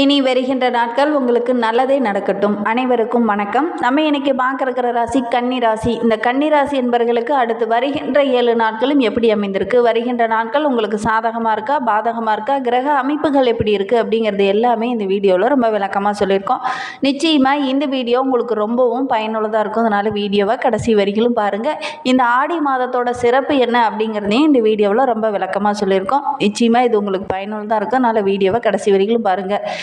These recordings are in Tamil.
இனி வருகின்ற நாட்கள் உங்களுக்கு நல்லதே நடக்கட்டும். அனைவருக்கும் வணக்கம். நம்ம இன்னைக்கு பார்க்கிறக்கிற ராசி கன்னி ராசி. இந்த கன்னி ராசி என்பவர்களுக்கு அடுத்து வருகின்ற ஏழு நாட்களும் எப்படி அமைந்திருக்கு? வருகின்ற நாட்கள் உங்களுக்கு சாதகமாக இருக்கா? பாதகமாக இருக்கா? கிரக அமைப்புகள் எப்படி இருக்குது அப்படிங்கிறது எல்லாமே இந்த வீடியோவில் ரொம்ப விளக்கமாக சொல்லியிருக்கோம். நிச்சயமாக இந்த வீடியோ உங்களுக்கு ரொம்பவும் பயனுள்ளதாக இருக்கும். அதனால் வீடியோவை கடைசி வரைக்கும் பாருங்கள் இந்த ஆடி மாதத்தோட சிறப்பு என்ன அப்படிங்கிறதையும் இந்த வீடியோவில் ரொம்ப விளக்கமாக சொல்லியிருக்கோம். நிச்சயமாக இது உங்களுக்கு பயனுள்ளதாக இருக்கும். அதனால் வீடியோவை கடைசி வரைக்கும் பாருங்கள்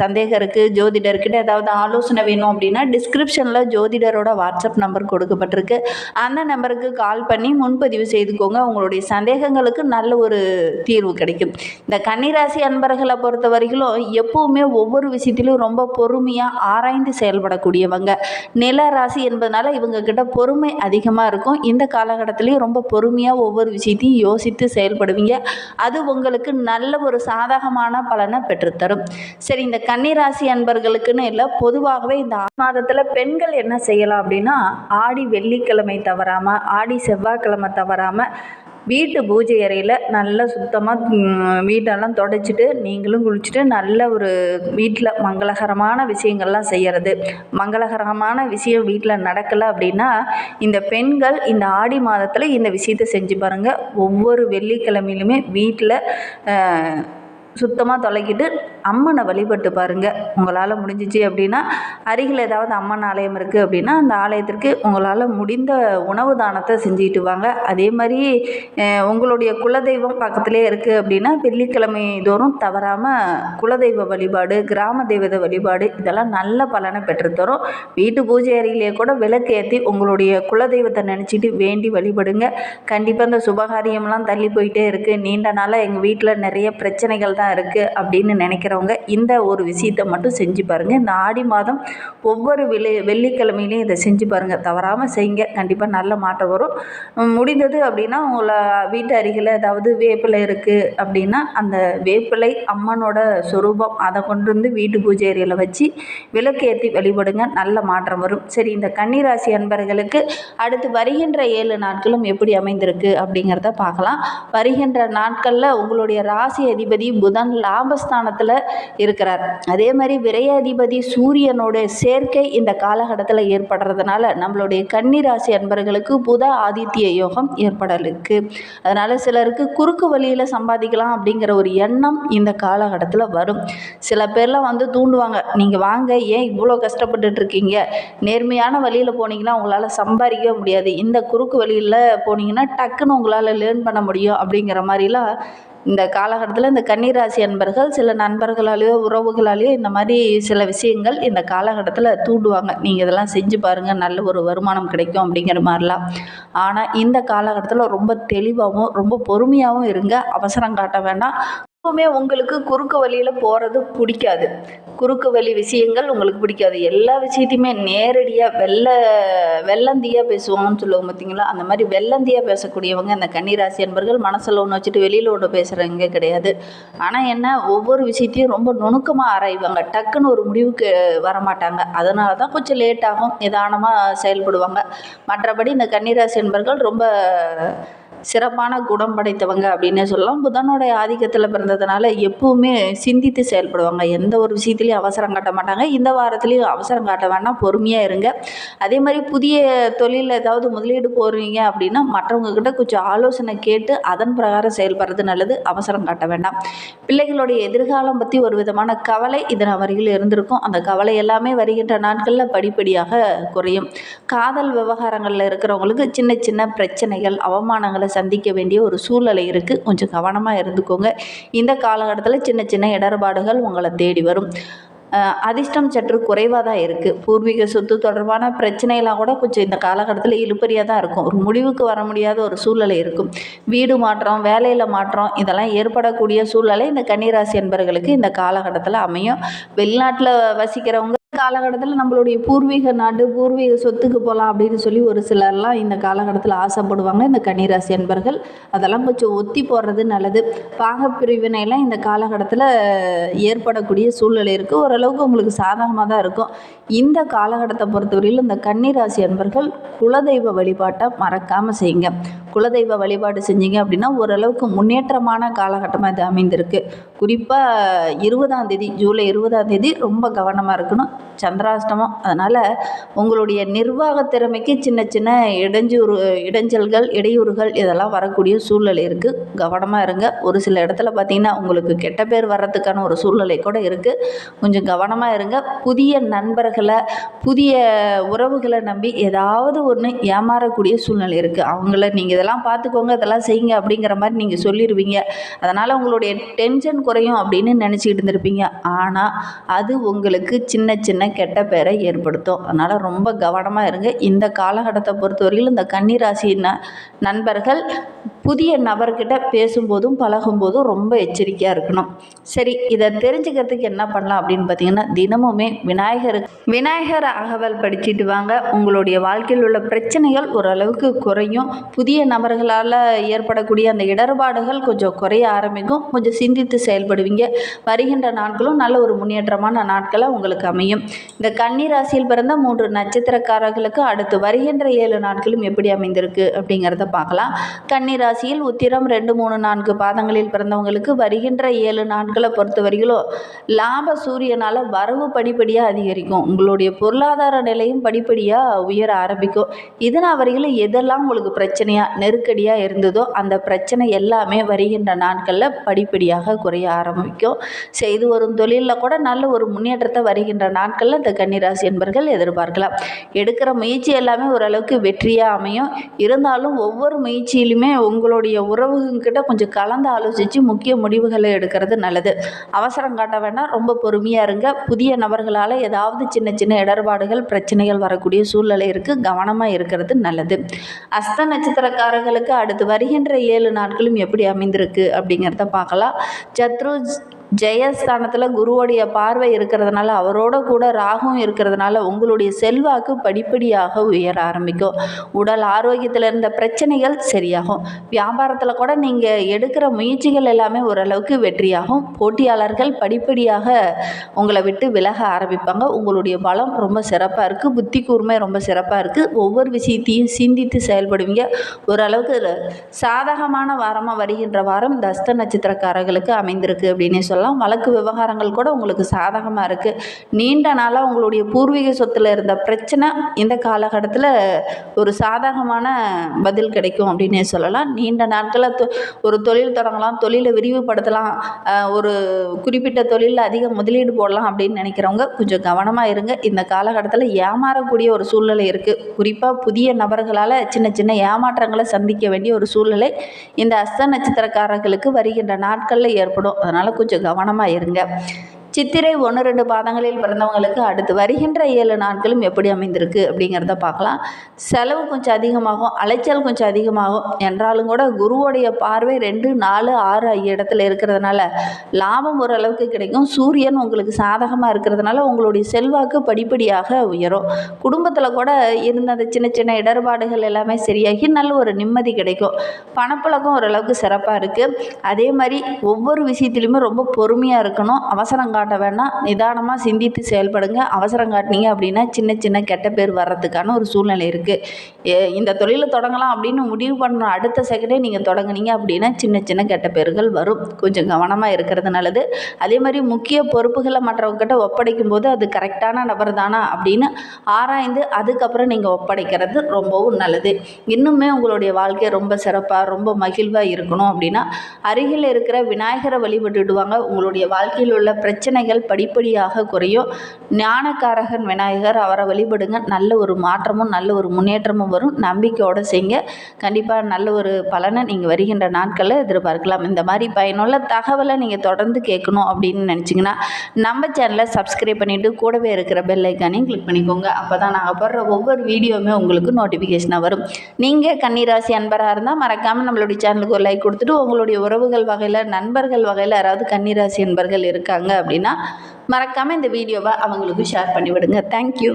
சந்தேகம் இருக்குது ஜோதிடர்கிட்ட ஏதாவது ஆலோசனை வேணும் அப்படின்னா டிஸ்கிரிப்ஷனில் ஜோதிடரோட வாட்ஸ்அப் நம்பர் கொடுக்கப்பட்டிருக்கு. அந்த நம்பருக்கு கால் பண்ணி முன்பதிவு செய்துக்கோங்க. உங்களுடைய சந்தேகங்களுக்கு நல்ல ஒரு தீர்வு கிடைக்கும். இந்த கன்னிராசி அன்பர்களை பொறுத்த வரைக்கும் எப்பவுமே ஒவ்வொரு விஷயத்திலும் ரொம்ப பொறுமையாக ஆராய்ந்து செயல்படக்கூடியவங்க. நில ராசி என்பதனால இவங்க கிட்ட பொறுமை அதிகமாக இருக்கும். இந்த காலகட்டத்திலையும் ரொம்ப பொறுமையாக ஒவ்வொரு விஷயத்தையும் யோசித்து செயல்படுவீங்க. அது உங்களுக்கு நல்ல ஒரு சாதகமான பலனை பெற்றுத்தரும். சரி இந்த கன்னிராசி அன்பர்களுக்குன்னு இல்லை பொதுவாகவே இந்த ஆடி மாதத்தில் பெண்கள் என்ன செய்யலாம் அப்படின்னா ஆடி வெள்ளிக்கிழமை தவறாமல் ஆடி செவ்வாய்க்கிழமை தவறாமல் வீட்டு பூஜை அறையில் நல்லா சுத்தமாக வீட்டெல்லாம் தொடச்சிட்டு நீங்களும் குளிச்சுட்டு நல்ல ஒரு வீட்டில் மங்களகரமான விஷயங்கள்லாம் செய்கிறது மங்களகரமான விஷயம் வீட்டில் நடக்கலை அப்படின்னா இந்த பெண்கள் இந்த ஆடி மாதத்தில் இந்த விஷயத்தை செஞ்சு பாருங்கள் ஒவ்வொரு வெள்ளிக்கிழமையிலுமே வீட்டில் சுத்தமாக தொலைக்கிட்டு அம்மனை வழிபட்டு பாருங்கள் உங்களால் முடிஞ்சிச்சு அப்படின்னா அருகில் ஏதாவது அம்மன் ஆலயம் இருக்குது அப்படின்னா அந்த ஆலயத்திற்கு உங்களால் முடிந்த உணவு தானத்தை செஞ்சுட்டு வாங்க. அதே மாதிரி உங்களுடைய குலதெய்வம் பக்கத்துலேயே இருக்குது அப்படின்னா வெள்ளிக்கிழமை தோறும் தவறாமல் குலதெய்வ வழிபாடு கிராம தெய்வத வழிபாடு இதெல்லாம் நல்ல பலனை பெற்றுத்தரும். வீட்டு பூஜை அறையிலேயே கூட விளக்கு ஏற்றி உங்களுடைய குலதெய்வத்தை நினச்சிட்டு வேண்டி வழிபடுங்க. கண்டிப்பாக இந்த சுபகாரியம்லாம் தள்ளி போயிட்டே இருக்குது நீண்ட நாளாக எங்கள் வீட்டில் நிறைய பிரச்சனைகள் தான் இருக்குது அப்படின்னு நினைக்கிறவங்க இந்த ஒரு விஷயத்தை மட்டும் செஞ்சு பாருங்கள் இந்த ஆடி மாதம் ஒவ்வொரு வெள்ளி வெள்ளிக்கிழமையிலையும் இதை செஞ்சு பாருங்கள் தவறாமல் செய்யுங்க. கண்டிப்பாக நல்ல மாற்றம் வரும். முடிந்தது அப்படின்னா உங்களை வீட்டு அருகில் ஏதாவது வேப்பிலை இருக்குது அப்படின்னா அந்த வேப்பிலை அம்மனோட சொரூபம் அதை கொண்டு வந்து வீட்டு பூஜை அறையில் வச்சு விளக்கேற்றி வழிபடுங்க. நல்ல மாற்றம் வரும். சரி இந்த கன்னிராசி அன்பர்களுக்கு அடுத்து வருகின்ற ஏழு நாட்களும் எப்படி அமைந்திருக்கு அப்படிங்கிறத பார்க்கலாம். வருகின்ற நாட்களில் உங்களுடைய ராசி அதிபதி புதன் லாபஸ்தானத்தில் இருக்கிறார். அதே மாதிரி விரையாதிபதி சூரியனோட சேர்க்கை இந்த காலகட்டத்தில் ஏற்படுறதுனால நம்மளுடைய கன்னிராசி அன்பர்களுக்கு புத ஆதித்ய யோகம் ஏற்படலுக்கு. அதனால் சிலருக்கு குறுக்கு வழியில் சம்பாதிக்கலாம் அப்படிங்கிற ஒரு எண்ணம் இந்த காலகட்டத்தில் வரும். சில பேர்லாம் வந்து தூண்டுவாங்க நீங்கள் வாங்க ஏன் இவ்வளோ கஷ்டப்பட்டுட்டு இருக்கீங்க? நேர்மையான வழியில் போனீங்கன்னா உங்களால் சம்பாதிக்கவே முடியாது. இந்த குறுக்கு வழியில் போனீங்கன்னா டக்குன்னு உங்களால் லேர்ன் பண்ண முடியும். அப்படிங்கிற மாதிரிலாம் இந்த காலகட்டத்தில் இந்த கன்னிராசி அன்பர்கள் சில நண்பர்களாலேயோ உறவுகளாலேயோ இந்த மாதிரி சில விஷயங்கள் இந்த காலகட்டத்தில் தூண்டுவாங்க. நீங்கள் இதெல்லாம் செஞ்சு பாருங்கள் நல்ல ஒரு வருமானம் கிடைக்கும் அப்படிங்கிற மாதிரிலாம். ஆனால் இந்த காலகட்டத்தில் ரொம்ப தெளிவாகவும் ரொம்ப பொறுமையாகவும் இருங்க. அவசரம் காட்ட வேண்டாம். எப்பவுமே உங்களுக்கு குறுக்கு வழியில் போகிறது பிடிக்காது. குறுக்கு வழி விஷயங்கள் உங்களுக்கு பிடிக்காது. எல்லா விஷயத்தையுமே நேரடியாக வெள்ள வெள்ளந்தியாக பேசுவாங்கன்னு சொல்லுவாங்க பார்த்தீங்களா அந்த மாதிரி வெள்ளந்தியாக பேசக்கூடியவங்க இந்த கன்னிராசி அன்பர்கள் மனசில் ஒன்று வச்சுட்டு வெளியில் ஒன்று பேசுகிறவங்க கிடையாது. ஆனால் என்ன? ஒவ்வொரு விஷயத்தையும் ரொம்ப நுணுக்கமாக ஆராய்வாங்க. டக்குன்னு ஒரு முடிவுக்கு வரமாட்டாங்க. அதனால தான் கொஞ்சம் லேட் ஆகும் நிதானமாக செயல்படுவாங்க. மற்றபடி இந்த கன்னிராசி என்பர்கள் ரொம்ப சிறப்பான குணம் படைத்தவங்க அப்படின்னே சொல்லலாம். புதனுடைய ஆதிக்கத்தில் பிறந்ததுனால எப்பவுமே சிந்தித்து செயல்படுவாங்க. எந்த ஒரு விஷயத்துலையும் அவசரம் காட்ட மாட்டாங்க. இந்த வாரத்துலேயும் அவசரம் காட்ட வேண்டாம் பொறுமையாக இருங்க. அதே மாதிரி புதிய தொழிலில் ஏதாவது முதலீடு போடுறீங்க அப்படின்னா மற்றவங்ககிட்ட கொஞ்சம் ஆலோசனை கேட்டு அதன் பிரகாரம் செயல்படுறது நல்லது. அவசரம் காட்ட வேண்டாம் பிள்ளைகளுடைய எதிர்காலம் பற்றி ஒரு விதமான கவலை இதன் வரையில் இருந்திருக்கும். அந்த கவலை எல்லாமே வருகின்ற நாட்களில் படிப்படியாக குறையும். காதல் விவகாரங்களில் இருக்கிறவங்களுக்கு சின்ன சின்ன பிரச்சனைகள் அவமானங்களை சந்திக்க வேண்டிய ஒரு சூழ்நிலை இருக்குது கொஞ்சம் கவனமாக இருந்துக்கோங்க. இந்த காலகட்டத்தில் சின்ன சின்ன இடர்பாடுகள் உங்களை தேடி வரும். அதிர்ஷ்டம் சற்று குறைவாக தான் இருக்குது பூர்வீக சொத்து தொடர்பான பிரச்சனையெல்லாம் கூட கொஞ்சம் இந்த காலகட்டத்தில் இழுப்பறியாக தான் இருக்கும். ஒரு முடிவுக்கு வர முடியாத ஒரு சூழ்நிலை இருக்கும். வீடு மாற்றம் வேலையில் மாற்றம் இதெல்லாம் ஏற்படக்கூடிய சூழ்நிலை இந்த கன்னிராசி என்பவர்களுக்கு இந்த காலகட்டத்தில் அமையும். வெளிநாட்டில் வசிக்கிறவங்க காலகட்டத்தில் நம்மளுடைய பூர்வீக நாடு பூர்வீக சொத்துக்கு போகலாம் அப்படின்னு சொல்லி ஒரு சிலர்லாம் இந்த காலகட்டத்தில் ஆசைப்படுவாங்க. இந்த கன்னிராசி அன்பர்கள் அதெல்லாம் கொஞ்சம் ஒத்தி போடுறது நல்லது. பாக பிரிவினைலாம் இந்த காலகட்டத்தில் ஏற்படக்கூடிய சூழ்நிலை இருக்குது ஓரளவுக்கு உங்களுக்கு சாதகமாக தான் இருக்கும். இந்த காலகட்டத்தை பொறுத்தவரையில் இந்த கன்னிராசி அன்பர்கள் குலதெய்வ வழிபாட்டை மறக்காமல் செய்யுங்க. குலதெய்வ வழிபாடு செஞ்சீங்க அப்படின்னா ஓரளவுக்கு முன்னேற்றமான காலகட்டமாக இது அமைந்திருக்கு. குறிப்பாக இருபதாம் தேதி ஜூலை இருபதாம் தேதி ரொம்ப கவனமாக இருக்கணும். சந்திராஷ்டமம். அதனால் உங்களுடைய நிர்வாக திறமைக்கு சின்ன சின்ன இடைஞ்சூறு இடைஞ்சல்கள் இடையூறுகள் இதெல்லாம் வரக்கூடிய சூழ்நிலை இருக்குது கவனமாக இருங்க. ஒரு சில இடத்துல பார்த்தீங்கன்னா உங்களுக்கு கெட்ட பேர் வர்றதுக்கான ஒரு சூழ்நிலை கூட இருக்குது கொஞ்சம் கவனமாக இருங்க. புதிய நண்பர்களை புதிய உறவுகளை நம்பி ஏதாவது ஒன்று ஏமாறக்கூடிய சூழ்நிலை இருக்குது அவங்கள நீங்கள் இதெல்லாம் பார்த்துக்கோங்க இதெல்லாம் செய்யுங்க அப்படிங்கிற மாதிரி நீங்கள் சொல்லிடுவீங்க அதனால் உங்களுடைய டென்ஷன் குறையும் அப்படின்னு நினச்சிக்கிட்டு இருந்திருப்பீங்க. ஆனால் அது உங்களுக்கு சின்ன சின்ன கெட்ட பேரை ஏற்படுத்தும். அதனால் ரொம்ப கவனமாக இருங்க. இந்த காலகட்டத்தை பொறுத்தவரையிலும் இந்த கன்னிராசி ந நண்பர்கள் புதிய நபர்கிட்ட பேசும்போதும் பழகும்போதும் ரொம்ப எச்சரிக்கையாக இருக்கணும். சரி இதை தெரிஞ்சுக்கிறதுக்கு என்ன பண்ணலாம் அப்படின்னு பார்த்தீங்கன்னா தினமுமே விநாயகர் விநாயகர் அகவல் படிச்சுட்டு வாங்க. உங்களுடைய வாழ்க்கையில் உள்ள பிரச்சனைகள் ஓரளவுக்கு குறையும். புதிய நபர்களால் ஏற்படக்கூடிய அந்த இடர்பாடுகள் கொஞ்சம் குறைய ஆரம்பிக்கும். கொஞ்சம் சிந்தித்து செயல்படுவீங்க. வருகின்ற நாட்களும் நல்ல ஒரு முன்னேற்றமான நாட்களாக உங்களுக்கு அமையும். இந்த கன்னி ராசியில் பிறந்த மூன்று நட்சத்திரக்காரர்களுக்கு அடுத்து வருகின்ற ஏழு நாட்களும் எப்படி அமைந்திருக்கு அப்படிங்கிறத பார்க்கலாம். கன்னி ராசியில் உத்திரம் ரெண்டு மூணு நான்கு பாதங்களில் பிறந்தவங்களுக்கு வருகின்ற ஏழு நாட்களை பொறுத்த வரையிலும் லாப சூரியனால் வரவு படிப்படியாக அதிகரிக்கும். உங்களுடைய பொருளாதார நிலையும் படிப்படியாக உயர ஆரம்பிக்கும். இதனால் வரையிலும் எதெல்லாம் உங்களுக்கு பிரச்சனையாக நெருக்கடியாக இருந்ததோ அந்த பிரச்சனை எல்லாமே வருகின்ற நாட்களில் படிப்படியாக குறைய ஆரம்பிக்கும். செய்து வரும் தொழிலில் கூட நல்ல ஒரு முன்னேற்றத்தை வருகின்ற நாட்களில் இந்த கன்னிராசி என்பர்கள் எதிர்பார்க்கலாம். எடுக்கிற முயற்சி எல்லாமே ஓரளவுக்கு வெற்றியாக அமையும். இருந்தாலும் ஒவ்வொரு முயற்சியிலுமே உங்களுடைய உறவுகிட்ட கொஞ்சம் கலந்து ஆலோசித்து முக்கிய முடிவுகளை எடுக்கிறது நல்லது. அவசரம் காட்ட வேண்டாம் ரொம்ப பொறுமையாக இருங்க. புதிய நபர்களால் ஏதாவது சின்ன சின்ன இடர்பாடுகள் பிரச்சனைகள் வரக்கூடிய சூழ்நிலை இருக்குது கவனமாக இருக்கிறது நல்லது. அஸ்த ராசிக்காரர்களுக்கு அடுத்து வருகின்ற ஏழு நாட்களும் எப்படி அமைந்திருக்கு அப்படிங்கிறத பார்க்கலாம். சத்ரு ஜெயஸ்தானத்தில் குருவோடைய பார்வை இருக்கிறதுனால அவரோட கூட ராகும் இருக்கிறதுனால உங்களுடைய செல்வாக்கு படிப்படியாக உயர ஆரம்பிக்கும். உடல் ஆரோக்கியத்தில் இருந்த பிரச்சனைகள் சரியாகும். வியாபாரத்தில் கூட நீங்கள் எடுக்கிற முயற்சிகள் எல்லாமே ஓரளவுக்கு வெற்றியாகும். போட்டியாளர்கள் படிப்படியாக உங்களை விட்டு விலக ஆரம்பிப்பாங்க. உங்களுடைய பலம் ரொம்ப சிறப்பாக இருக்குது புத்தி கூர்மை ரொம்ப சிறப்பாக இருக்குது ஒவ்வொரு விஷயத்தையும் சிந்தித்து செயல்படுவீங்க. ஓரளவுக்கு சாதகமான வாரமாக வருகின்ற வாரம் தஸ்த நட்சத்திரக்காரர்களுக்கு அமைந்திருக்கு அப்படின்னே சொல்லலாம். வழக்கு விவகாரங்கள் கூட உங்களுக்கு சாதகமாக இருக்குது நீண்ட நாளாக உங்களுடைய பூர்வீக சொத்தில் இருந்த பிரச்சனை இந்த காலகட்டத்தில் ஒரு சாதகமான பதில் கிடைக்கும் அப்படின்னே சொல்லலாம். நீண்ட நாட்களில் தொ ஒரு தொழில் தொடங்கலாம் தொழிலை விரிவுபடுத்தலாம் ஒரு குறிப்பிட்ட தொழிலில் அதிக முதலீடு போடலாம் அப்படின்னு நினைக்கிறவங்க கொஞ்சம் கவனமாக இருங்க. இந்த காலகட்டத்தில் ஏமாறக்கூடிய ஒரு சூழ்நிலை இருக்குது குறிப்பாக புதிய நபர்களால் சின்ன சின்ன ஏமாற்றங்களை சந்திக்க வேண்டிய ஒரு சூழ்நிலை இந்த அஸ்த நட்சத்திரக்காரர்களுக்கு வருகின்ற நாட்களில் ஏற்படும். அதனால் கொஞ்சம் கவனமாக இருங்க. சித்திரை ஒன்று ரெண்டு பாதங்களில் பிறந்தவங்களுக்கு அடுத்து வருகின்ற ஏழு நாட்களும் எப்படி அமைந்திருக்கு அப்படிங்கிறத பார்க்கலாம். செலவு கொஞ்சம் அதிகமாகும் அலைச்சல் கொஞ்சம் அதிகமாகும். என்றாலும் கூட குருவோடைய பார்வை ரெண்டு நாலு ஆறு ஐய இடத்துல இருக்கிறதுனால லாபம் ஓரளவுக்கு கிடைக்கும். சூரியன் உங்களுக்கு சாதகமாக இருக்கிறதுனால உங்களுடைய செல்வாக்கு படிப்படியாக உயரும். குடும்பத்தில் கூட இருந்த அந்த சின்ன சின்ன இடர்பாடுகள் எல்லாமே சரியாகி நல்ல ஒரு நிம்மதி கிடைக்கும். பணப்பழக்கம் ஓரளவுக்கு சிறப்பாக இருக்குது அதே மாதிரி ஒவ்வொரு விஷயத்துலையுமே ரொம்ப பொறுமையாக இருக்கணும். அவசரம் காட்ட வேண்டாம் நிதானமாக சிந்தித்து செயல்படுங்க. அவசரம் காட்டினீங்க அப்படின்னா சின்ன சின்ன கெட்ட பேர் வர்றதுக்கான ஒரு சூழ்நிலை இருக்குது இந்த தொழிலை தொடங்கலாம் அப்படின்னு முடிவு பண்ண அடுத்த செகண்டே நீங்கள் தொடங்குனீங்க அப்படின்னா சின்ன சின்ன கெட்ட பேர்கள் வரும். கொஞ்சம் கவனமாக இருக்கிறது நல்லது. அதே மாதிரி முக்கிய பொறுப்புகளை மற்றவங்ககிட்ட ஒப்படைக்கும் போது அது கரெக்டான நபர் தானா அப்படின்னு ஆராய்ந்து அதுக்கப்புறம் நீங்கள் ஒப்படைக்கிறது ரொம்பவும் நல்லது. இன்னுமே உங்களுடைய வாழ்க்கை ரொம்ப சிறப்பாக ரொம்ப மகிழ்வாக இருக்கணும் அப்படின்னா அருகில் இருக்கிற விநாயகரை வழிபட்டுடுவாங்க. உங்களுடைய வாழ்க்கையில் உள்ள பிரச்சனை வேதனைகள் படிப்படியாக குறையும் ஞானக்காரகன் விநாயகர் அவரை வழிபடுங்க. நல்ல ஒரு மாற்றமும் நல்ல ஒரு முன்னேற்றமும் வரும். நம்பிக்கையோடு செய்யுங்க. கண்டிப்பாக நல்ல ஒரு பலனை நீங்கள் வருகின்ற நாட்களில் எதிர்பார்க்கலாம். இந்த மாதிரி பயனுள்ள தகவலை நீங்கள் தொடர்ந்து கேட்கணும் அப்படின்னு நினச்சிங்கன்னா நம்ம சேனலை சப்ஸ்கிரைப் பண்ணிவிட்டு கூடவே இருக்கிற பெல் ஐக்கானையும் கிளிக் பண்ணிக்கோங்க. அப்போ தான் நாங்கள் போடுற ஒவ்வொரு வீடியோவுமே உங்களுக்கு நோட்டிஃபிகேஷனாக வரும். நீங்கள் கன்னிராசி அன்பராக இருந்தால் மறக்காமல் நம்மளுடைய சேனலுக்கு ஒரு லைக் கொடுத்துட்டு உங்களுடைய உறவுகள் வகையில் நண்பர்கள் வகையில் யாராவது கன்னிராசி அன்பர்கள் இருக்காங்க அப்படின்னு மறக்காமல் இந்த வீடியோவை அவங்களுக்கு ஷேர் பண்ணிவிடுங்க. தேங்க்யூ